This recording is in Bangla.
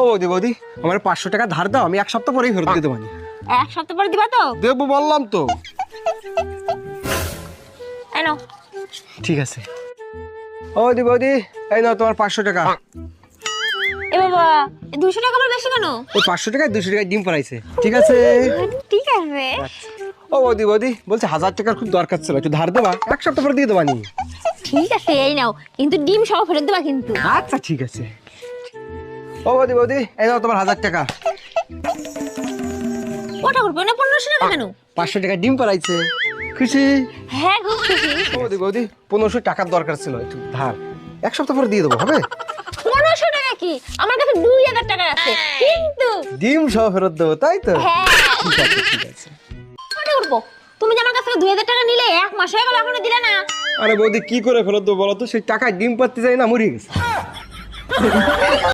ও বৌদি বৌদি আমার পাঁচশো টাকা ধার দাও আমি এক সপ্তাহ পরেই ফেরত দিতে পারি এক সপ্তাহ পরে দিবা তো? দেবো বললাম তো। ঠিক আছে। ও বৌদি বৌদি এই নাও তোমার পাঁচশো টাকা। এ বাবা দুশো টাকা আমার বেশি কেন? ওই পাঁচশো টাকায় দুশো টাকায় ডিম পড়াইছে। ঠিক আছে। ঠিক আছে। ও বৌদি বৌদি বলছে হাজার টাকার খুব দরকার ছিল একটু ধার দেবা এক সপ্তাহ পরে দিয়ে দেবা নি ঠিক আছে এই নাও। কিন্তু ডিম সহ ফেরত দেবা কিন্তু। আচ্ছা ঠিক আছে। ও বৌদি বৌদি এই নাও তোমার হাজার টাকা। ওটা করব? না পনেরোশো টাকা কেন? পাঁচশো টাকা ডিম পড়াইছে। খুশি? হ্যাঁ খুব খুশি। ও বৌদি বৌদি পনেরোশো টাকার দরকার ছিল। একটু ধার। এক সপ্তাহ পরে দিয়ে দেবো হবে? পনেরোশো টাকা কি? আমার কাছে দুই হাজার টাকা আছে। কিন্তু ডিম সহ ফেরত দেবো তাই তো? হ্যাঁ। ঠিক আছে ঠিক আছে। ওটা তুমি যে আমার কাছ থেকে দুই হাজার টাকা নিলে এক মাস হয়ে গেল এখনও দিলে না। আরে বৌদি কি করে ফেরত দেবো বলো তো? সেই টাকায় ডিম পাততে যাই না মরিয়ে গেছে।